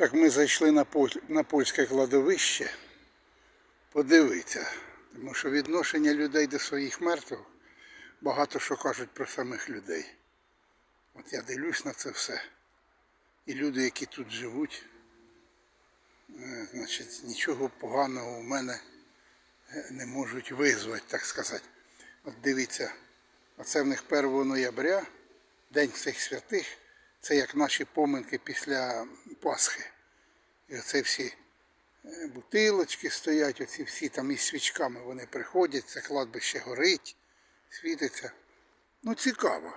Так ми зайшли на, поль... на польське кладовище подивитися. Тому що відношення людей до своїх мертвих багато що кажуть про самих людей. От я дивлюсь на це все. І люди, які тут живуть, е, значить, нічого поганого у мене е, не можуть визвати, так сказати. От дивіться, оце в них 1 ноября, День всіх святих, це як наші поминки після Пасхи. І оце всі е, бутилочки стоять, оці всі там із свічками вони приходять, це кладбище горить, світиться. Ну, цікаво.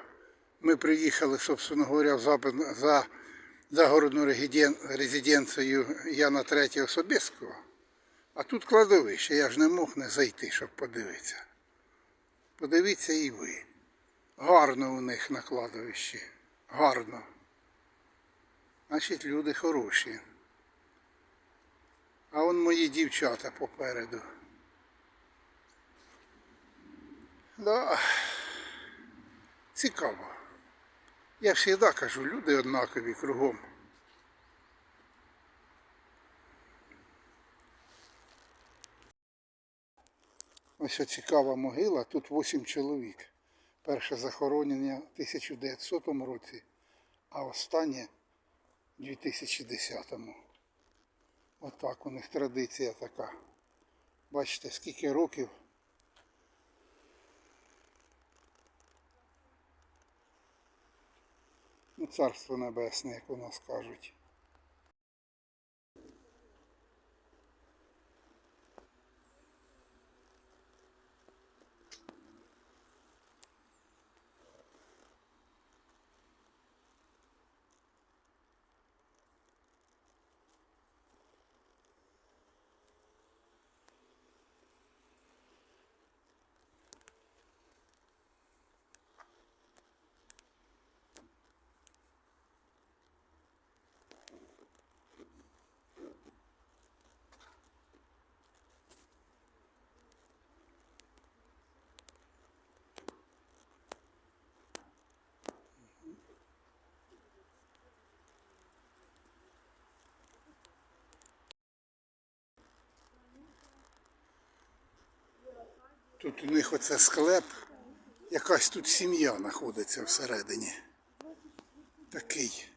Ми приїхали, собственно говоря, в за загородну резиденцію Яна III Собєського. А тут кладовище, я ж не мог не зайти, щоб подивитися. Подивіться і ви. Гарно у них на кладовищі. Гарно. Значить, люди хороші. А он мої дівчата попереду. Да. Цікаво. Я завжди кажу, люди однакові кругом. Ось цікава могила, тут 8 чоловік. Перше захоронення в 1900 році, а останнє в 2010. Отак у них традиція така. Бачите, скільки років. Ну, царство небесне, як у нас кажуть. Тут у них оце склеп. Якась тут сім'я знаходиться всередині. Такий.